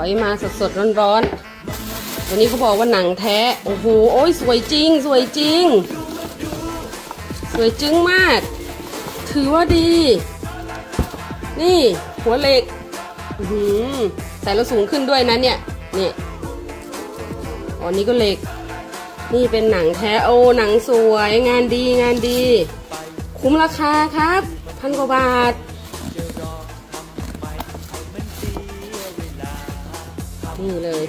อยมาสดๆร้อนๆตัวนี้เขาบอกว่าหนังแท้ โอ้โห โอ้ยสวยจริง สวยจริง สวยจึ้งมาก ถือว่าดี นี่หัวเหล็กอื้อหือใส่แล้วสูงขึ้นด้วยนะเนี่ยนี่อ๋อนี่ก็เหล็ก นี่เป็นหนังแท้โอ้หนังสวยงานดีงานดี คุ้มราคาครับ พันกว่าบาท นี่เลย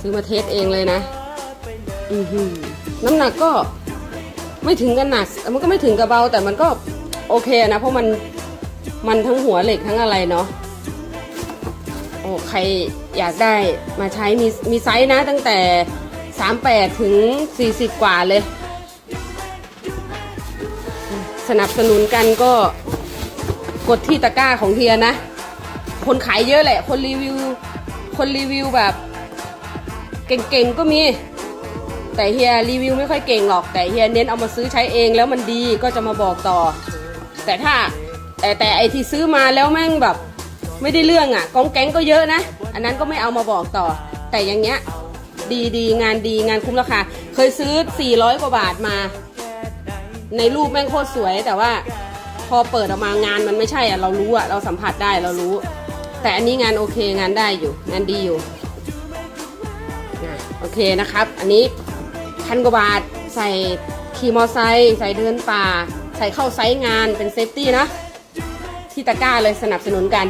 ซื้อมาเทสเองเลยนะ อือหือน้ำหนักก็ไม่ถึงกันหนัก มันก็ไม่ถึงกับเบา แต่มันก็โอเคนะ เพราะมันมันทั้งหัวเหล็กทั้งอะไรเนาะโอ้ใครอยากได้มาใช้มีมีไซส์นะตั้งแต่ 38 ถึง 40 กว่าเลย สนับสนุนกันก็ กดที่ตะกร้าของเฮียนะ คนขายเยอะแหละ คนรีวิว คนรีวิวแบบ เก่งๆก็มี แต่เฮียรีวิวไม่ค่อยเก่งหรอก แต่เฮียเน้นเอามาซื้อใช้เองแล้วมันดีก็จะมาบอกต่อ แต่ถ้าแต่แต่ไอที่ซื้อมาแล้วแม่งแบบ ไม่ได้เรื่องอะกองแก๊งก็เยอะนะ อันนั้นก็ไม่เอามาบอกต่อ แต่อย่างเงี้ยดีดีงานดีงานคุ้มราคา เคยซื้อ 400 กว่าบาทมา ในรูปแม่งโคตรสวยแต่ว่า พอเปิดออกมางานมันไม่ใช่อะเรารู้อะเราสัมผัสได้เรารู้ แต่อันนี้งานโอเคงานได้อยู่ งานดีอยู่นะโอเคนะครับ อันนี้พันกว่าบาทใส่ขี่มอไซค์ใส่เดินป่า ใส่เข้าไซต์งานเป็นเซฟตี้นะ ที่ตะกร้าเลยสนับสนุนกัน